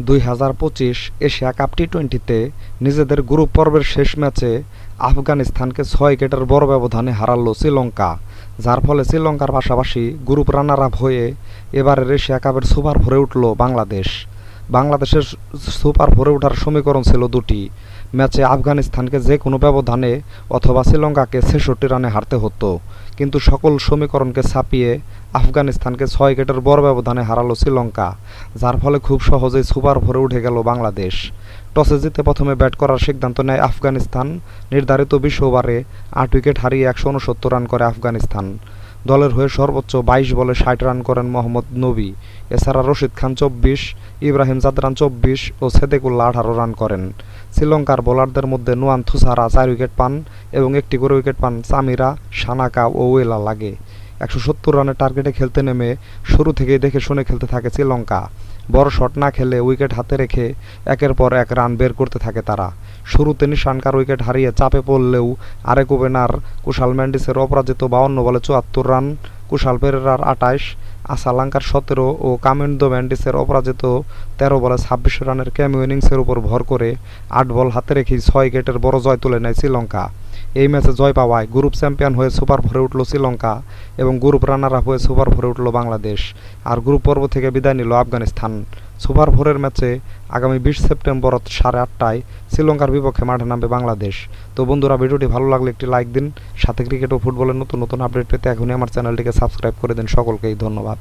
দুই হাজার পঁচিশ এশিয়া কাপ টি টোয়েন্টিতে নিজেদের গ্রুপ পর্বের শেষ ম্যাচে আফগানিস্তানকে ছয় উইকেটের বড় ব্যবধানে হারালো শ্রীলঙ্কা, যার ফলে শ্রীলঙ্কার পাশাপাশি গ্রুপ রানার আপ হয়ে এবারের এশিয়া কাপের সুপার ভরে উঠল বাংলাদেশ। বাংলাদেশের সুপার ভরে ওঠার সমীকরণ ছিল দুটি, ম্যাচে আফগানিস্তানকে যে কোনো ব্যবধানে অথবা শ্রীলঙ্কাকে ছেষট্টি রানে হারতে হতো। কিন্তু সকল সমীকরণকে ছাপিয়ে আফগানিস্তানকে ছয় উইকেটের বড় ব্যবধানে হারালো শ্রীলঙ্কা, যার ফলে খুব সহজেই সুপার ভরে উঠে গেল বাংলাদেশ। টসে জিতে প্রথমে ব্যাট করার সিদ্ধান্ত নেয় আফগানিস্তান। নির্ধারিত বিশ ওভারে আট উইকেট হারিয়ে একশো উনসত্তর রান করে আফগানিস্তান। দলের হয়ে সর্বোচ্চ বাইশ বলে ষাট রান করেন মোহাম্মদ নবী। এছাড়া রশিদ খান চব্বিশ, ইব্রাহিম জাদরান চব্বিশ ও সেদেকুল্লাহ আঠারো রান করেন। শ্রীলঙ্কার বোলারদের মধ্যে নোয়ান থুসারা চার উইকেট পান এবং একটি করে উইকেট পান সামিরা, সানাকা ও ওয়েলা লাগে। একশো সত্তর রানের টার্গেটে খেলতে নেমে শুরু থেকেই দেখে শুনে খেলতে থাকে শ্রীলঙ্কা। বড় শট না খেলে উইকেট হাতে রেখে একের পর এক রান বের করতে থাকে তারা। শুরুতে নিশানকার উইকেট হারিয়ে চাপে পড়লেও আরেক ওপেনার কুশাল ম্যান্ডিসের অপরাজিত বাউন্ন বলে চুয়াত্তর রান কুশাল পেরেরার আটাইশ, আসালাঙ্কার সতেরো ও কামেন্ডো ম্যান্ডিসের অপরাজিত তেরো বলে ছাব্বিশ রানের ক্যামিও ইনিংসের উপর ভর করে আট বল হাতে রেখেই ছয় উইকেটের বড় জয় তুলে নেয় শ্রীলঙ্কা। এই ম্যাচে জয় পাওয়ায় গ্রুপ চ্যাম্পিয়ন হয়ে সুপার ভরে উঠল শ্রীলঙ্কা এবং গ্রুপ রানার আপ হয়ে সুপার ভরে উঠল বাংলাদেশ। আর গ্রুপ পর্ব থেকে বিদায় নিল আফগানিস্তান। সুপার ভোরের ম্যাচে আগামী বিশ সেপ্টেম্বর সাড়ে আটটায় শ্রীলঙ্কার বিপক্ষে মাঠে নামবে বাংলাদেশ। তো বন্ধুরা, ভিডিওটি ভালো লাগলে একটি লাইক দিন, সাথে ক্রিকেট ও ফুটবলের নতুন নতুন আপডেট পেতে এখনই আমার চ্যানেলটিকে সাবস্ক্রাইব করে দিন। সকলকেই ধন্যবাদ।